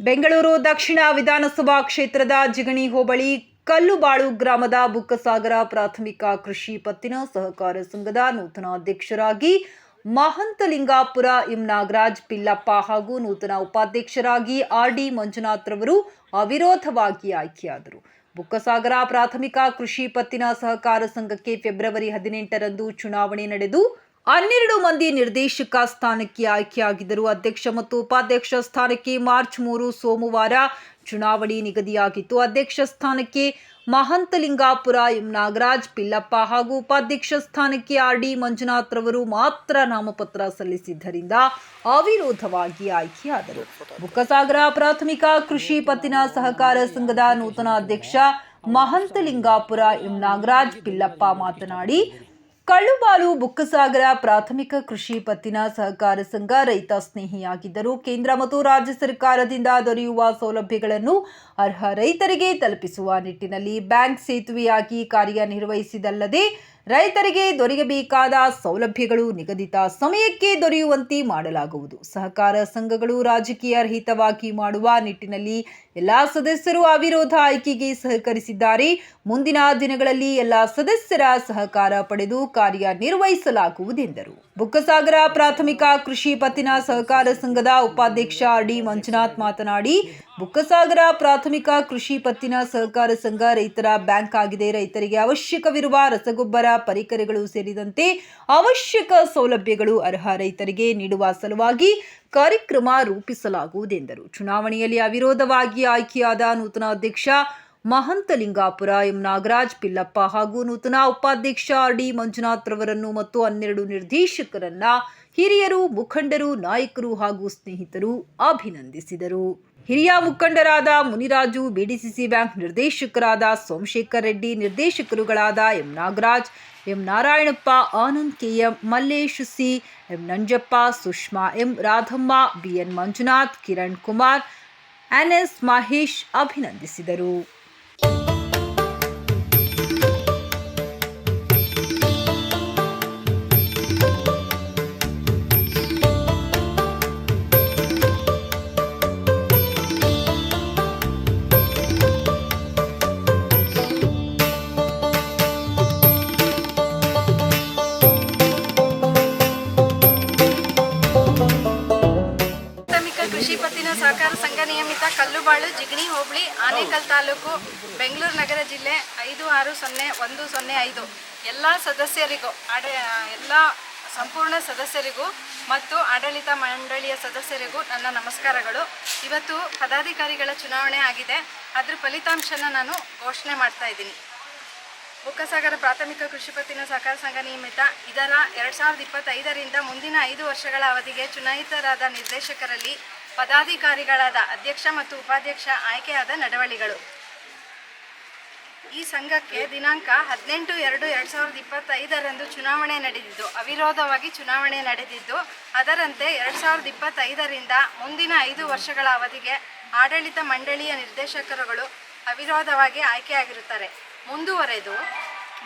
ಬೆಂಗಳೂರು ದಕ್ಷಿಣ ವಿಧಾನಸಭಾ ಕ್ಷೇತ್ರದ ಜಿಗಣಿ ಹೋಬಳಿ ಕಲ್ಲುಬಾಳು ಗ್ರಾಮದ ಬುಕ್ಕಸಾಗರ ಪ್ರಾಥಮಿಕ ಕೃಷಿ ಪತ್ತಿನ ಸಹಕಾರ ಸಂಘದ ನೂತನ ಅಧ್ಯಕ್ಷರಾಗಿ ಮಹಂತಲಿಂಗಾಪುರ ಎಂ ನಾಗರಾಜ್, ಪಿಲ್ಲಪ್ಪ ಹಾಗೂ ನೂತನ ಉಪಾಧ್ಯಕ್ಷರಾಗಿ ಆರ್ ಡಿ ಮಂಜುನಾಥ್ ರವರು ಅವಿರೋಧವಾಗಿ ಆಯ್ಕೆಯಾದರು. ಬುಕ್ಕಸಾಗರ ಪ್ರಾಥಮಿಕ ಕೃಷಿ ಪತ್ತಿನ ಸಹಕಾರ ಸಂಘಕ್ಕೆ ಫೆಬ್ರವರಿ ಹದಿನೆಂಟರಂದು ಚುನಾವಣೆ ನಡೆದು ಹನ್ನೆರಡು ಮಂದಿ ನಿರ್ದೇಶಕ ಸ್ಥಾನಕ್ಕೆ ಆಯ್ಕೆಯಾಗಿದ್ದರು. ಅಧ್ಯಕ್ಷ ಮತ್ತು ಉಪಾಧ್ಯಕ್ಷ ಸ್ಥಾನಕ್ಕೆ ಮಾರ್ಚ್ ಮೂರು, ಸೋಮವಾರ ಚುನಾವಣೆ ನಿಗದಿಯಾಗಿತ್ತು. ಅಧ್ಯಕ್ಷ ಸ್ಥಾನಕ್ಕೆ ಮಹಂತಲಿಂಗಾಪುರ, ಎಂ. ನಾಗರಾಜ್, ಪಿಲ್ಲಪ್ಪ ಹಾಗೂ ಉಪಾಧ್ಯಕ್ಷ ಸ್ಥಾನಕ್ಕೆ ಆರ್. ಡಿ. ಮಂಜುನಾಥ್ ರವರು ಮಾತ್ರ ನಾಮಪತ್ರ ಸಲ್ಲಿಸಿದ್ದರಿಂದ ಅವಿರೋಧವಾಗಿ ಆಯ್ಕೆಯಾದರು. ಬುಕ್ಕಸಾಗರ ಪ್ರಾಥಮಿಕ ಕೃಷಿ ಪತ್ತಿನ ಸಹಕಾರ ಸಂಘದ ನೂತನ ಅಧ್ಯಕ್ಷ ಮಹಂತಲಿಂಗಾಪುರ, ಎಂ. ನಾಗರಾಜ್, ಪಿಲ್ಲಪ್ಪ ಮಾತನಾಡಿ ಕಳ್ಳುಬಾಲು ಬುಕ್ಕಸಾಗರ ಪ್ರಾಥಮಿಕ ಕೃಷಿ ಪತ್ತಿನ ಸಹಕಾರ ಸಂಘ ರೈತ ಸ್ನೇಹಿಯಾಗಿದ್ದರು ಕೇಂದ್ರ ಮತ್ತು ರಾಜ್ಯ ಸರ್ಕಾರದಿಂದ ದೊರೆಯುವ ಸೌಲಭ್ಯಗಳನ್ನು ಅರ್ಹ ರೈತರಿಗೆ ತಲುಪಿಸುವ ನಿಟ್ಟಿನಲ್ಲಿ ಬ್ಯಾಂಕ್ ಸೇತುವೆಯಾಗಿ ಕಾರ್ಯನಿರ್ವಹಿಸಿದಲ್ಲದೆ ರೈತರಿಗೆ ದೊರೆಯಬೇಕಾದ ಸೌಲಭ್ಯಗಳು ನಿಗದಿತ ಸಮಯಕ್ಕೆ ದೊರೆಯುವಂತೆ ಮಾಡಲಾಗುವುದು. ಸಹಕಾರ ಸಂಘಗಳು ರಾಜಕೀಯ ರಹಿತವಾಗಿ ಮಾಡುವ ನಿಟ್ಟಿನಲ್ಲಿ ಎಲ್ಲ ಸದಸ್ಯರು ಅವಿರೋಧ ಆಯ್ಕೆಗೆ ಸಹಕರಿಸಿದ್ದಾರೆ. ಮುಂದಿನ ದಿನಗಳಲ್ಲಿ ಎಲ್ಲ ಸದಸ್ಯರ ಸಹಕಾರ ಪಡೆದು ಕಾರ್ಯನಿರ್ವಹಿಸಲಾಗುವುದೆಂದರು ಬುಕ್ಕಸಾಗರ ಪ್ರಾಥಮಿಕ ಕೃಷಿ ಪತ್ತಿನ ಸಹಕಾರ ಸಂಘದ ಉಪಾಧ್ಯಕ್ಷ ಡಿ. ಮಂಜುನಾಥ್ ಮಾತನಾಡಿ ಬುಕ್ಕಸಾಗರ ಪ್ರಾಥಮಿಕ ಕೃಷಿ ಪತ್ತಿನ ಸಹಕಾರ ಸಂಘ ರೈತರ ಬ್ಯಾಂಕ್ ಆಗಿದೆ. ರೈತರಿಗೆ ಅವಶ್ಯಕವಿರುವ ರಸಗೊಬ್ಬರ ಪರಿಕರಗಳು ಸೇರಿದಂತೆ ಅವಶ್ಯಕ ಸೌಲಭ್ಯಗಳು ಅರ್ಹ ರೈತರಿಗೆ ನೀಡುವ ಸಲುವಾಗಿ ಕಾರ್ಯಕ್ರಮ ರೂಪಿಸಲಾಗುವುದೆಂದರು ಚುನಾವಣೆಯಲ್ಲಿ ಅವಿರೋಧವಾಗಿ ಆಯ್ಕೆಯಾದ ನೂತನ ಅಧ್ಯಕ್ಷ ಮಹಂತಲಿಂಗಾಪುರ, ಎಂ. ನಾಗರಾಜ್, ಪಿಲ್ಲಪ್ಪ ಹಾಗೂ ನೂತನ ಉಪಾಧ್ಯಕ್ಷ ಆರ್. ಡಿ. ಮಂಜುನಾಥ್ ರವರನ್ನು ಮತ್ತು ಹನ್ನೆರಡು ನಿರ್ದೇಶಕರನ್ನ ಹಿರಿಯರು, ಮುಖಂಡರು, ನಾಯಕರು ಹಾಗೂ ಸ್ನೇಹಿತರು ಅಭಿನಂದಿಸಿದರು. ಹಿರಿಯ ಮುಖಂಡರಾದ ಮುನಿರಾಜು, ಬಿಡಿಸಿಸಿ ಬ್ಯಾಂಕ್ ನಿರ್ದೇಶಕರಾದ Somashekar Reddy, ನಿರ್ದೇಶಕರುಗಳಾದ M Nagaraj, M Narayanappa, Anand KM, Mallesh C, M Nanjappa, Sushma M Radhamma BN Manjunath, Kiran Kumar NS Mahesh ಅಭಿನಂದಿಸಿದರು. ಕಲ್ಲುಬಾಳು ಜಿಗಣಿ ಹೋಬಳಿ ಆನೇಕಲ್ ತಾಲೂಕು ಬೆಂಗಳೂರು ನಗರ ಜಿಲ್ಲೆ ಐದು ಆರು ಸೊನ್ನೆ ಒಂದು ಸೊನ್ನೆ ಐದು. ಎಲ್ಲ ಸದಸ್ಯರಿಗೂ ಆಡ ಎಲ್ಲ ಸಂಪೂರ್ಣ ಸದಸ್ಯರಿಗೂ ಮತ್ತು ಆಡಳಿತ ಮಂಡಳಿಯ ಸದಸ್ಯರಿಗೂ ನನ್ನ ನಮಸ್ಕಾರಗಳು. ಇವತ್ತು ಪದಾಧಿಕಾರಿಗಳ ಚುನಾವಣೆ ಆಗಿದೆ. ಅದರ ಫಲಿತಾಂಶನ ನಾನು ಘೋಷಣೆ ಮಾಡ್ತಾ ಇದ್ದೀನಿ. ಬುಕ್ಕಸಾಗರ ಪ್ರಾಥಮಿಕ ಕೃಷಿ ಪತ್ತಿನ ಸಹಕಾರ ಸಂಘ ನಿಯಮಿತ. ಇದರ ಎರಡು ಸಾವಿರದ ಇಪ್ಪತ್ತೈದರಿಂದ ಮುಂದಿನ ಐದು ವರ್ಷಗಳ ಅವಧಿಗೆ ಚುನಾಯಿತರಾದ ನಿರ್ದೇಶಕರಲ್ಲಿ ಪದಾಧಿಕಾರಿಗಳಾದ ಅಧ್ಯಕ್ಷ ಮತ್ತು ಉಪಾಧ್ಯಕ್ಷ ಆಯ್ಕೆಯಾದ ನಡವಳಿಗಳು. ಈ ಸಂಘಕ್ಕೆ ದಿನಾಂಕ ಹದಿನೆಂಟು ಎರಡು ಎರಡು ಸಾವಿರದ ಇಪ್ಪತ್ತೈದರಂದು ಚುನಾವಣೆ ನಡೆದಿದ್ದು, ಅವಿರೋಧವಾಗಿ ಚುನಾವಣೆ ನಡೆದಿದ್ದು, ಅದರಂತೆ ಎರಡು ಸಾವಿರದ ಇಪ್ಪತ್ತೈದರಿಂದ ಮುಂದಿನ ಐದು ವರ್ಷಗಳ ಅವಧಿಗೆ ಆಡಳಿತ ಮಂಡಳಿಯ ನಿರ್ದೇಶಕರುಗಳು ಅವಿರೋಧವಾಗಿ ಆಯ್ಕೆಯಾಗಿರುತ್ತಾರೆ. ಮುಂದುವರೆದು,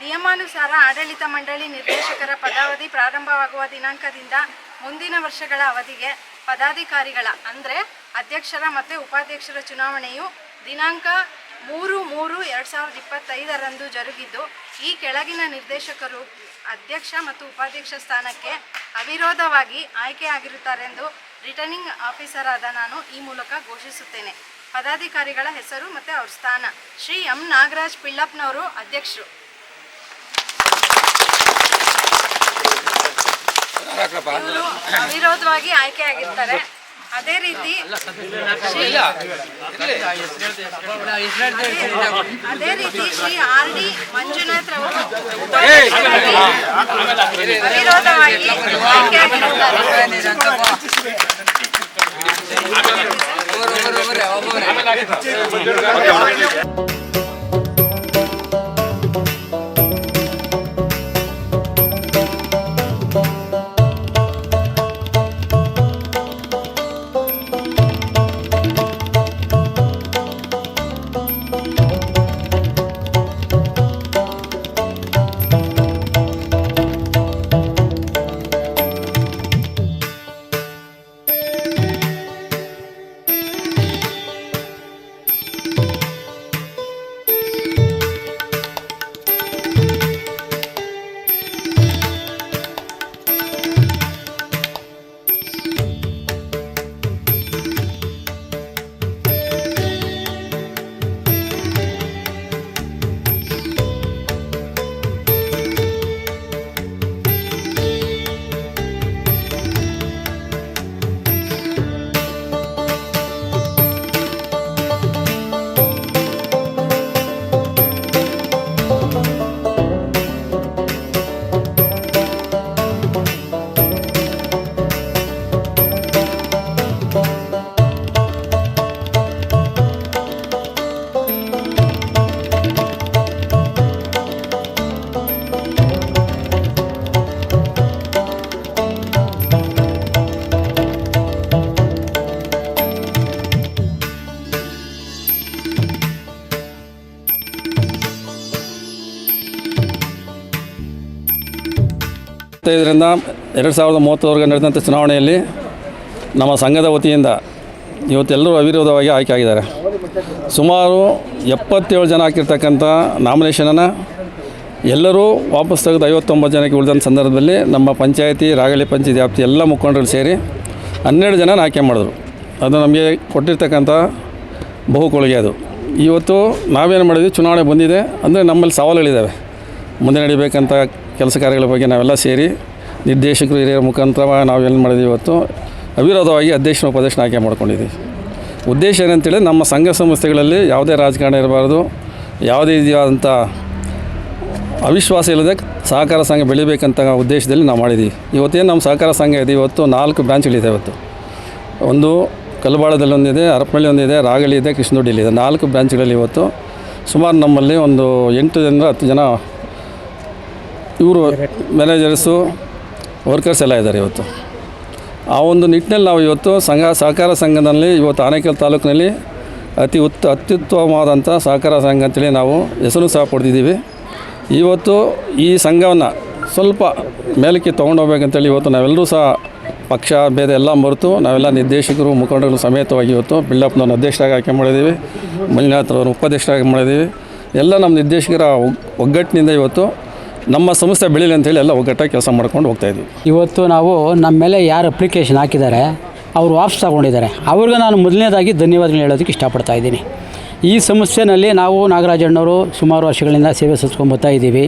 ನಿಯಮಾನುಸಾರ ಆಡಳಿತ ಮಂಡಳಿ ನಿರ್ದೇಶಕರ ಪದಾವಧಿ ಪ್ರಾರಂಭವಾಗುವ ದಿನಾಂಕದಿಂದ ಮುಂದಿನ ವರ್ಷಗಳ ಅವಧಿಗೆ ಪದಾಧಿಕಾರಿಗಳ, ಅಂದರೆ ಅಧ್ಯಕ್ಷರ ಮತ್ತು ಉಪಾಧ್ಯಕ್ಷರ ಚುನಾವಣೆಯು ದಿನಾಂಕ ಮೂರು ಮೂರು ಎರಡು ಸಾವಿರದ ಇಪ್ಪತ್ತೈದರಂದು ಜರುಗಿದ್ದು, ಈ ಕೆಳಗಿನ ನಿರ್ದೇಶಕರು ಅಧ್ಯಕ್ಷ ಮತ್ತು ಉಪಾಧ್ಯಕ್ಷ ಸ್ಥಾನಕ್ಕೆ ಅವಿರೋಧವಾಗಿ ಆಯ್ಕೆಯಾಗಿರುತ್ತಾರೆಂದು ರಿಟರ್ನಿಂಗ್ ಆಫೀಸರ್ ಆದ ನಾನು ಈ ಮೂಲಕ ಘೋಷಿಸುತ್ತೇನೆ. ಪದಾಧಿಕಾರಿಗಳ ಹೆಸರು ಮತ್ತು ಅವ್ರ ಸ್ಥಾನ. ಶ್ರೀ ಎಂ ನಾಗರಾಜ್ ಪಿಳ್ಳಪ್ಪನವರು ಅಧ್ಯಕ್ಷರು. ಅವಿರೋಧವಾಗಿ ಆಯ್ಕೆ ಆಯ್ಕೆಯಾಗಿರ್ತಾರೆ ಅದೇ ರೀತಿ ಅದೇ ರೀತಿ ಶ್ರೀ ಆರ್ ಡಿ ಮಂಜುನಾಥ್ ರವರು ಅವಿರೋಧವಾಗಿ ಆಯ್ಕೆಯಾಗಿರುತ್ತಾರೆ ಇಪ್ಪತ್ತೈದರಿಂದ ಎರಡು ಸಾವಿರದ ಮೂವತ್ತರವರೆಗೆ ನಡೆದಂಥ ಚುನಾವಣೆಯಲ್ಲಿ ನಮ್ಮ ಸಂಘದ ವತಿಯಿಂದ ಇವತ್ತೆಲ್ಲರೂ ಅವಿರೋಧವಾಗಿ ಆಯ್ಕೆ ಆಗಿದ್ದಾರೆ ಸುಮಾರು ಎಪ್ಪತ್ತೇಳು ಜನ ಹಾಕಿರ್ತಕ್ಕಂಥ ನಾಮಿನೇಷನನ್ನು ಎಲ್ಲರೂ ವಾಪಸ್ ತೆಗೆದು ಐವತ್ತೊಂಬತ್ತು ಜನಕ್ಕೆ ಉಳಿದಂಥ ಸಂದರ್ಭದಲ್ಲಿ ನಮ್ಮ ಪಂಚಾಯತಿ ರಾಗಳಿ ಪಂಚಾಯತಿ ವ್ಯಾಪ್ತಿ ಎಲ್ಲ ಮುಖಂಡರು ಸೇರಿ ಹನ್ನೆರಡು ಜನ ಆಯ್ಕೆ ಮಾಡಿದ್ರು. ಅದು ನಮಗೆ ಕೊಟ್ಟಿರ್ತಕ್ಕಂಥ ಬಹು ಕೊಳಗೆ ಅದು. ಇವತ್ತು ನಾವೇನು ಮಾಡಿದ್ವಿ? ಚುನಾವಣೆ ಬಂದಿದೆ. ಅಂದರೆ ನಮ್ಮಲ್ಲಿ ಸವಾಲುಗಳಿದ್ದಾವೆ. ಮುಂದೆ ನಡಿಬೇಕಂತ ಕೆಲಸ ಕಾರ್ಯಗಳ ಬಗ್ಗೆ ನಾವೆಲ್ಲ ಸೇರಿ ನಿರ್ದೇಶಕರು, ಹಿರಿಯರ ಮುಖಾಂತರ ನಾವೇನು ಮಾಡಿದ್ವಿ ಇವತ್ತು, ಅವಿರೋಧವಾಗಿ ಅಧ್ಯಕ್ಷನ ಉಪದೇಶನ ಆಯ್ಕೆ ಮಾಡ್ಕೊಂಡಿದ್ದೀವಿ. ಉದ್ದೇಶ ಏನಂತೇಳಿ ನಮ್ಮ ಸಂಘ ಸಂಸ್ಥೆಗಳಲ್ಲಿ ಯಾವುದೇ ರಾಜಕಾರಣ ಇರಬಾರ್ದು. ಯಾವುದೇ ರೀತಿಯಾದಂಥ ಅವಿಶ್ವಾಸ ಇಲ್ಲದೆ ಸಹಕಾರ ಸಂಘ ಬೆಳಿಬೇಕಂತ ಉದ್ದೇಶದಲ್ಲಿ ನಾವು ಮಾಡಿದ್ದೀವಿ. ಇವತ್ತೇನು ನಮ್ಮ ಸಹಕಾರ ಸಂಘ ಇದೆ, ಇವತ್ತು ನಾಲ್ಕು ಬ್ರಾಂಚ್ಗಳಿದೆ ಇವತ್ತು. ಒಂದು ಕಲ್ಬಾಳದಲ್ಲಿ ಒಂದಿದೆ ಅರಪಳ್ಳಿ ಒಂದಿದೆ ರಾಗಳಿ ಇದೆ ಕೃಷ್ಣದೊಡ್ಡಿಲಿದೆ ನಾಲ್ಕು ಬ್ರಾಂಚ್ಗಳಲ್ಲಿ ಇವತ್ತು ಸುಮಾರು ನಮ್ಮಲ್ಲಿ ಒಂದು ಎಂಟು ಜನರ ಹತ್ತು ಜನ ಇವರು ಮ್ಯಾನೇಜರ್ಸು, ವರ್ಕರ್ಸ್ ಎಲ್ಲ ಇದ್ದಾರೆ ಇವತ್ತು. ಆ ಒಂದು ನಿಟ್ಟಿನಲ್ಲಿ ನಾವು ಇವತ್ತು ಸಂಘ, ಸಹಕಾರ ಸಂಘದಲ್ಲಿ ಇವತ್ತು ಆನೇಕಲ್ ತಾಲೂಕಿನಲ್ಲಿ ಅತಿ ಉತ್ತ ಅತ್ಯುತ್ತಮವಾದಂಥ ಸಹಕಾರ ಸಂಘ ಅಂತೇಳಿ ನಾವು ಹೆಸರು ಸಹ ಪಡೆದಿದ್ದೀವಿ. ಇವತ್ತು ಈ ಸಂಘವನ್ನು ಸ್ವಲ್ಪ ಮೇಲಕ್ಕೆ ತೊಗೊಂಡೋಗ್ಬೇಕಂತೇಳಿ ಇವತ್ತು ನಾವೆಲ್ಲರೂ ಸಹ ಪಕ್ಷ, ಭೇದ ಎಲ್ಲ ಮರೆತು ನಾವೆಲ್ಲ ನಿರ್ದೇಶಕರು, ಮುಖಂಡರು ಸಮೇತವಾಗಿ ಇವತ್ತು ಬಿಲ್ಡಪ್ನವ್ರನ್ನ ಅಧ್ಯಕ್ಷರಾಗಿ ಆಯ್ಕೆ ಮಾಡಿದ್ದೀವಿ. ಮಂಜುನಾಥ್ರವ್ರನ್ನ ಉಪಾಧ್ಯಕ್ಷರಾಗಿ ಮಾಡಿದ್ದೀವಿ. ಎಲ್ಲ ನಮ್ಮ ನಿರ್ದೇಶಕರ ಒಗ್ಗಟ್ಟಿನಿಂದ ಇವತ್ತು ನಮ್ಮ ಸಂಸ್ಥೆ ಬೆಳೀಲಿ ಅಂತೇಳಿ ಎಲ್ಲ ಒಗ್ಗಟ್ಟಾಗಿ ಕೆಲಸ ಮಾಡ್ಕೊಂಡು ಹೋಗ್ತಾ ಹೋಗ್ತಾಯಿದ್ವಿ ಇವತ್ತು ನಾವು ನಮ್ಮ ಮೇಲೆ ಯಾರು ಅಪ್ಲಿಕೇಶನ್ ಹಾಕಿದ್ದಾರೆ ಅವರು ವಾಪಸ್ ತಗೊಂಡಿದ್ದಾರೆ. ಅವ್ರಿಗೆ ನಾನು ಮೊದಲನೇದಾಗಿ ಧನ್ಯವಾದಗಳು ಹೇಳೋದಕ್ಕೆ ಇಷ್ಟಪಡ್ತಾ ಇದ್ದೀನಿ. ಈ ಸಂಸ್ಥೆನಲ್ಲಿ ನಾವು ನಾಗರಾಜಣ್ಣವರು ಸುಮಾರು ವರ್ಷಗಳಿಂದ ಸೇವೆ ಸಲ್ಲಿಸ್ಕೊಂಬರ್ತಾ ಇದ್ದೀವಿ.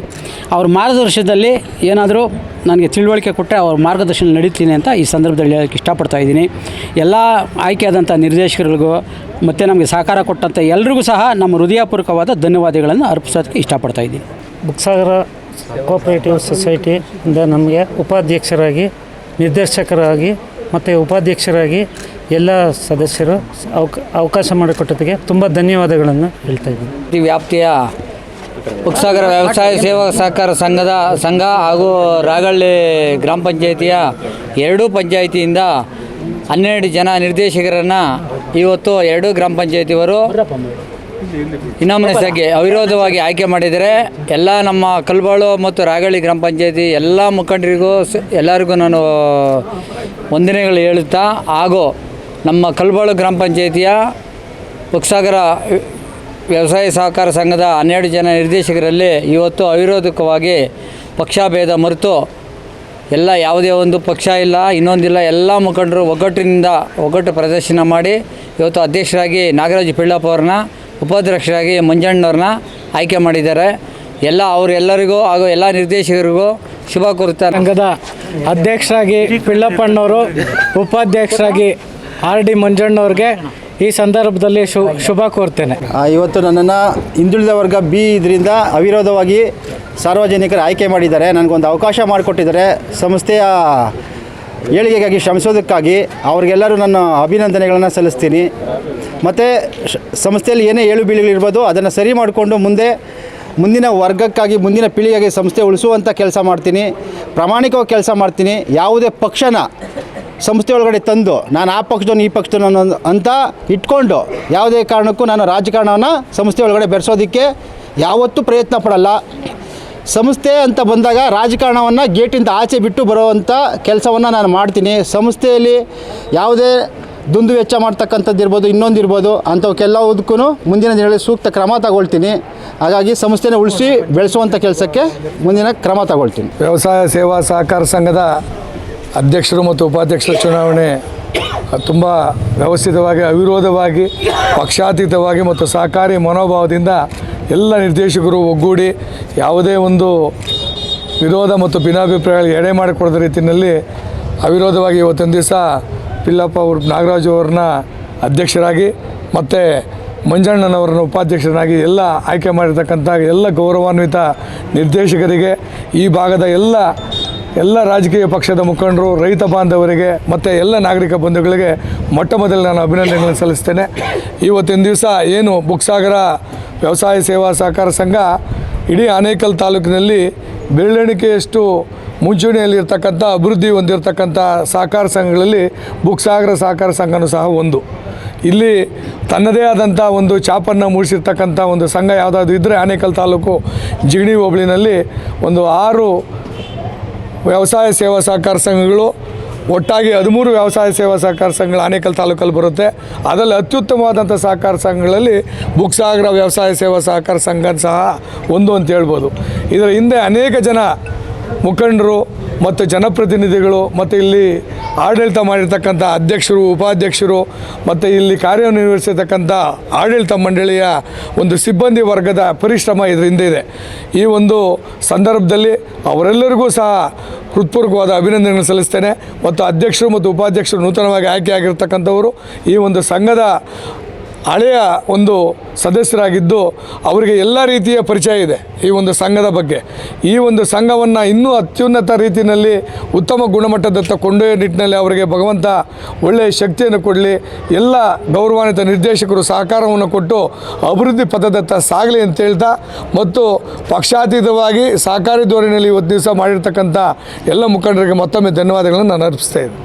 ಅವ್ರ ಮಾರ್ಗದರ್ಶನದಲ್ಲಿ ಏನಾದರೂ ನನಗೆ ತಿಳುವಳಿಕೆ ಕೊಟ್ಟರೆ ಅವ್ರ ಮಾರ್ಗದರ್ಶನ ನಡೀತೀನಿ ಅಂತ ಈ ಸಂದರ್ಭದಲ್ಲಿ ಹೇಳೋಕ್ಕೆ ಇಷ್ಟಪಡ್ತಾ ಇದ್ದೀನಿ. ಎಲ್ಲ ಆಯ್ಕೆಯಾದಂಥ ನಿರ್ದೇಶಕರಿಗೂ ಮತ್ತು ನಮಗೆ ಸಹಕಾರ ಕೊಟ್ಟಂಥ ಎಲ್ರಿಗೂ ಸಹ ನಮ್ಮ ಹೃದಯಪೂರ್ವಕವಾದ ಧನ್ಯವಾದಗಳನ್ನು ಅರ್ಪಿಸೋದಕ್ಕೆ ಇಷ್ಟಪಡ್ತಾ ಇದ್ದೀನಿ. ಬುಕ್ಸಾಗರ ಕೋಆಪರೇಟಿವ್ ಸೊಸೈಟಿಯಿಂದ ನಮಗೆ ಉಪಾಧ್ಯಕ್ಷರಾಗಿ, ನಿರ್ದೇಶಕರಾಗಿ ಮತ್ತು ಉಪಾಧ್ಯಕ್ಷರಾಗಿ ಎಲ್ಲ ಸದಸ್ಯರು ಅವಕ, ಅವಕಾಶ ಮಾಡಿಕೊಟ್ಟದಕ್ಕೆ ತುಂಬ ಧನ್ಯವಾದಗಳನ್ನು ಹೇಳ್ತಾ ಇದ್ದೀನಿ. ಈ ವ್ಯಾಪ್ತಿಯ ಉಕ್ಸಾಗರ ವ್ಯವಸಾಯ ಸೇವಾ ಸಹಕಾರ ಸಂಘದ ಸಂಘ ಹಾಗೂ ರಾಗಳ್ಳಿ ಗ್ರಾಮ ಪಂಚಾಯಿತಿಯ ಎರಡೂ ಪಂಚಾಯಿತಿಯಿಂದ ಹನ್ನೆರಡು ಜನ ನಿರ್ದೇಶಕರನ್ನು ಇವತ್ತು ಎರಡೂ ಗ್ರಾಮ ಪಂಚಾಯಿತಿಯವರು ಆಗಿ ಅವಿರೋಧವಾಗಿ ಆಯ್ಕೆ ಮಾಡಿದರೆ ಎಲ್ಲ ನಮ್ಮ ಕಲ್ಬಾಳು ಮತ್ತು ರಾಗಳಿ ಗ್ರಾಮ ಪಂಚಾಯಿತಿ ಎಲ್ಲ ಮುಖಂಡರಿಗೂ ಎಲ್ಲರಿಗೂ ನಾನು ವಂದನೆಗಳು ಹೇಳುತ್ತಾ ಹಾಗೂ ನಮ್ಮ ಕಲ್ಬಾಳು ಗ್ರಾಮ ಪಂಚಾಯತಿಯ ಉಕ್ಸಾಗರ ವ್ಯವಸಾಯ ಸಹಕಾರ ಸಂಘದ ಹನ್ನೆರಡು ಜನ ನಿರ್ದೇಶಕರಲ್ಲಿ ಇವತ್ತು ಅವಿರೋಧಕವಾಗಿ ಪಕ್ಷಭೇದ ಮರೆತು ಎಲ್ಲ ಯಾವುದೇ ಒಂದು ಪಕ್ಷ ಇಲ್ಲ ಇನ್ನೊಂದಿಲ್ಲ ಎಲ್ಲ ಮುಖಂಡರು ಒಗ್ಗಟ್ಟಿನಿಂದ ಒಗ್ಗಟ್ಟು ಪ್ರದರ್ಶನ ಮಾಡಿ ಇವತ್ತು ಅಧ್ಯಕ್ಷರಾಗಿ ನಾಗರಾಜ್ ಪಿಳ್ಳಪ್ಪ ಅವ್ರನ್ನ ಉಪಾಧ್ಯಕ್ಷರಾಗಿ ಮಂಜಣ್ಣವ್ರನ್ನ ಆಯ್ಕೆ ಮಾಡಿದ್ದಾರೆ. ಎಲ್ಲ ಅವರೆಲ್ಲರಿಗೂ ಹಾಗೂ ಎಲ್ಲ ನಿರ್ದೇಶಕರಿಗೂ ಶುಭ ಕೋರುತ್ತಾರೆ ಸಂಘದ ಅಧ್ಯಕ್ಷರಾಗಿ ಪಿಳ್ಳಪ್ಪಣ್ಣವರು ಉಪಾಧ್ಯಕ್ಷರಾಗಿ ಆರ್ ಡಿ ಮಂಜಣ್ಣವ್ರಿಗೆ ಈ ಸಂದರ್ಭದಲ್ಲಿ ಶು ಶುಭ ಕೋರ್ತೇನೆ. ಇವತ್ತು ನನ್ನನ್ನು ಹಿಂದುಳಿದ ವರ್ಗ ಬಿ ಇದರಿಂದ ಅವಿರೋಧವಾಗಿ ಸಾರ್ವಜನಿಕರು ಆಯ್ಕೆ ಮಾಡಿದ್ದಾರೆ. ನನಗೊಂದು ಅವಕಾಶ ಮಾಡಿಕೊಟ್ಟಿದ್ದಾರೆ. ಸಂಸ್ಥೆಯ ಏಳಿಗೆಗಾಗಿ ಶ್ರಮಿಸೋದಕ್ಕಾಗಿ ಅವ್ರಿಗೆಲ್ಲರೂ ನನ್ನ ಅಭಿನಂದನೆಗಳನ್ನು ಸಲ್ಲಿಸ್ತೀನಿ. ಮತ್ತು ಸಂಸ್ಥೆಯಲ್ಲಿ ಏನೇ ಏಳು ಬೀಳುಗಳಿರ್ಬೋದು ಅದನ್ನು ಸರಿ ಮಾಡಿಕೊಂಡು ಮುಂದೆ, ಮುಂದಿನ ವರ್ಗಕ್ಕಾಗಿ, ಮುಂದಿನ ಪೀಳಿಗೆಗೆ ಸಂಸ್ಥೆ ಉಳಿಸುವಂಥ ಕೆಲಸ ಮಾಡ್ತೀನಿ. ಪ್ರಾಮಾಣಿಕವಾಗಿ ಕೆಲಸ ಮಾಡ್ತೀನಿ. ಯಾವುದೇ ಪಕ್ಷನ ಸಂಸ್ಥೆ ಒಳಗಡೆ ತಂದು, ನಾನು ಆ ಪಕ್ಷದವನು, ಈ ಅನ್ನೋ- ಅಂತ ಇಟ್ಕೊಂಡು ಯಾವುದೇ ಕಾರಣಕ್ಕೂ ನಾನು ರಾಜಕಾರಣವನ್ನು ಸಂಸ್ಥೆ ಒಳಗಡೆ ಬೆರೆಸೋದಕ್ಕೆ ಯಾವತ್ತೂ ಪ್ರಯತ್ನ ಪಡಲ್ಲ. ಸಂಸ್ಥೆ ಅಂತ ಬಂದಾಗ ರಾಜಕಾರಣವನ್ನು ಗೇಟಿಂದ ಆಚೆ ಬಿಟ್ಟು ಬರುವಂಥ ಕೆಲಸವನ್ನು ನಾನು ಮಾಡ್ತೀನಿ. ಸಂಸ್ಥೆಯಲ್ಲಿ ಯಾವುದೇ ದುಂದು ವೆಚ್ಚ ಮಾಡ್ತಕ್ಕಂಥದ್ದು ಇರ್ಬೋದು, ಇನ್ನೊಂದು ಇರ್ಬೋದು ಅಂಥವಕ್ಕೆಲ್ಲದಕ್ಕೂ ಮುಂದಿನ ದಿನಗಳಲ್ಲಿ ಸೂಕ್ತ ಕ್ರಮ ತಗೊಳ್ತೀನಿ. ಹಾಗಾಗಿ ಸಂಸ್ಥೆನ ಉಳಿಸಿ ಬೆಳೆಸುವಂಥ ಕೆಲಸಕ್ಕೆ ಮುಂದಿನ ಕ್ರಮ ತಗೊಳ್ತೀನಿ. ವ್ಯವಸಾಯ ಸೇವಾ ಸಹಕಾರ ಸಂಘದ ಅಧ್ಯಕ್ಷರು ಮತ್ತು ಉಪಾಧ್ಯಕ್ಷರ ಚುನಾವಣೆ ತುಂಬ ವ್ಯವಸ್ಥಿತವಾಗಿ, ಅವಿರೋಧವಾಗಿ, ಪಕ್ಷಾತೀತವಾಗಿ ಮತ್ತು ಸಹಕಾರಿ ಮನೋಭಾವದಿಂದ ಎಲ್ಲ ನಿರ್ದೇಶಕರು ಒಗ್ಗೂಡಿ ಯಾವುದೇ ಒಂದು ವಿರೋಧ ಮತ್ತು ಭಿನ್ನಾಭಿಪ್ರಾಯಗಳಿಗೆ ಎಡೆ ಮಾಡಿಕೊಡದ ರೀತಿಯಲ್ಲಿ ಅವಿರೋಧವಾಗಿ ಇವತ್ತೊಂದು ದಿವಸ ಪಿಲ್ಲಪ್ಪ ಅವರು ನಾಗರಾಜು ಅವ್ರನ್ನ ಅಧ್ಯಕ್ಷರಾಗಿ ಮತ್ತು ಮಂಜಣ್ಣನವರನ್ನು ಉಪಾಧ್ಯಕ್ಷರನ್ನಾಗಿ ಎಲ್ಲ ಆಯ್ಕೆ ಮಾಡಿರ್ತಕ್ಕಂಥ ಎಲ್ಲ ಗೌರವಾನ್ವಿತ ನಿರ್ದೇಶಕರಿಗೆ ಈ ಭಾಗದ ಎಲ್ಲ ಎಲ್ಲ ರಾಜಕೀಯ ಪಕ್ಷದ ಮುಖಂಡರು, ರೈತ ಬಾಂಧವರಿಗೆ ಮತ್ತು ಎಲ್ಲ ನಾಗರಿಕ ಬಂಧುಗಳಿಗೆ ಮೊಟ್ಟ ಮೊದಲು ನಾನು ಅಭಿನಂದನೆಗಳನ್ನು ಸಲ್ಲಿಸ್ತೇನೆ. ಇವತ್ತಿನ ದಿವಸ ಏನು ಬುಕ್ಸಾಗರ ವ್ಯವಸಾಯ ಸೇವಾ ಸಹಕಾರ ಸಂಘ ಇಡೀ ಆನೇಕಲ್ ತಾಲೂಕಿನಲ್ಲಿ ಬೆರಳೆಣಿಕೆಯಷ್ಟು ಮುಂಚೂಣಿಯಲ್ಲಿರ್ತಕ್ಕಂಥ ಅಭಿವೃದ್ಧಿ ಹೊಂದಿರತಕ್ಕಂಥ ಸಹಕಾರ ಸಂಘಗಳಲ್ಲಿ ಬುಕ್ಸಾಗರ ಸಹಕಾರ ಸಂಘನೂ ಸಹ ಒಂದು. ಇಲ್ಲಿ ತನ್ನದೇ ಆದಂಥ ಒಂದು ಚಾಪನ್ನು ಮೂಡಿಸಿರ್ತಕ್ಕಂಥ ಒಂದು ಸಂಘ ಯಾವುದಾದ್ರು ಇದ್ದರೆ ಆನೇಕಲ್ ತಾಲೂಕು ಜಿಗಣಿ ಹೋಬಳಿನಲ್ಲಿ ಒಂದು ಆರು ವ್ಯವಸಾಯ ಸೇವಾ ಸಹಕಾರ ಸಂಘಗಳು ಒಟ್ಟಾಗಿ ಹದಿಮೂರು ವ್ಯವಸಾಯ ಸೇವಾ ಸಹಕಾರ ಸಂಘಗಳು ಆನೇಕಲ್ ತಾಲೂಕಲ್ಲಿ ಬರುತ್ತೆ. ಅದರಲ್ಲಿ ಅತ್ಯುತ್ತಮವಾದಂಥ ಸಹಕಾರ ಸಂಘಗಳಲ್ಲಿ ಬುಕ್ಸಾಗರ ವ್ಯವಸಾಯ ಸೇವಾ ಸಹಕಾರ ಸಂಘ ಸಹ ಒಂದು ಅಂತ ಹೇಳ್ಬೋದು. ಇದರ ಹಿಂದೆ ಅನೇಕ ಜನ ಮುಖಂಡರು ಮತ್ತು ಜನಪ್ರತಿನಿಧಿಗಳು, ಮತ್ತು ಇಲ್ಲಿ ಆಡಳಿತ ಮಾಡಿರ್ತಕ್ಕಂಥ ಅಧ್ಯಕ್ಷರು, ಉಪಾಧ್ಯಕ್ಷರು, ಮತ್ತು ಇಲ್ಲಿ ಕಾರ್ಯನಿರ್ವಹಿಸಿರ್ತಕ್ಕಂಥ ಆಡಳಿತ ಮಂಡಳಿಯ ಒಂದು ಸಿಬ್ಬಂದಿ ವರ್ಗದ ಪರಿಶ್ರಮ ಇದರ ಹಿಂದೆ ಇದೆ. ಈ ಒಂದು ಸಂದರ್ಭದಲ್ಲಿ ಅವರೆಲ್ಲರಿಗೂ ಸಹ ಹೃತ್ಪೂರ್ವಕವಾದ ಅಭಿನಂದನೆಗಳನ್ನು ಸಲ್ಲಿಸ್ತೇನೆ. ಮತ್ತು ಅಧ್ಯಕ್ಷರು ಮತ್ತು ಉಪಾಧ್ಯಕ್ಷರು ನೂತನವಾಗಿ ಆಯ್ಕೆಯಾಗಿರ್ತಕ್ಕಂಥವರು ಈ ಒಂದು ಸಂಘದ ಹಳೆಯ ಒಂದು ಸದಸ್ಯರಾಗಿದ್ದು ಅವರಿಗೆ ಎಲ್ಲ ರೀತಿಯ ಪರಿಚಯ ಇದೆ ಈ ಒಂದು ಸಂಘದ ಬಗ್ಗೆ. ಈ ಒಂದು ಸಂಘವನ್ನು ಇನ್ನೂ ಅತ್ಯುನ್ನತ ರೀತಿಯಲ್ಲಿ ಉತ್ತಮ ಗುಣಮಟ್ಟದತ್ತ ಕೊಂಡೊಯ್ಯೋ ನಿಟ್ಟಿನಲ್ಲಿ ಅವರಿಗೆ ಭಗವಂತ ಒಳ್ಳೆಯ ಶಕ್ತಿಯನ್ನು ಕೊಡಲಿ, ಎಲ್ಲ ಗೌರವಾನ್ವಿತ ನಿರ್ದೇಶಕರು ಸಹಕಾರವನ್ನು ಕೊಟ್ಟು ಅಭಿವೃದ್ಧಿ ಪಥದತ್ತ ಸಾಗಲಿ ಅಂತ ಹೇಳ್ತಾ ಮತ್ತು ಪಕ್ಷಾತೀತವಾಗಿ ಸಹಕಾರಿ ಧೋರಣೆಯಲ್ಲಿ ಇವತ್ತು ದಿವಸ ಮಾಡಿರ್ತಕ್ಕಂಥ ಎಲ್ಲ ಮುಖಂಡರಿಗೆ ಮತ್ತೊಮ್ಮೆ ಧನ್ಯವಾದಗಳನ್ನು ನಾನು ಅರ್ಪಿಸ್ತಾ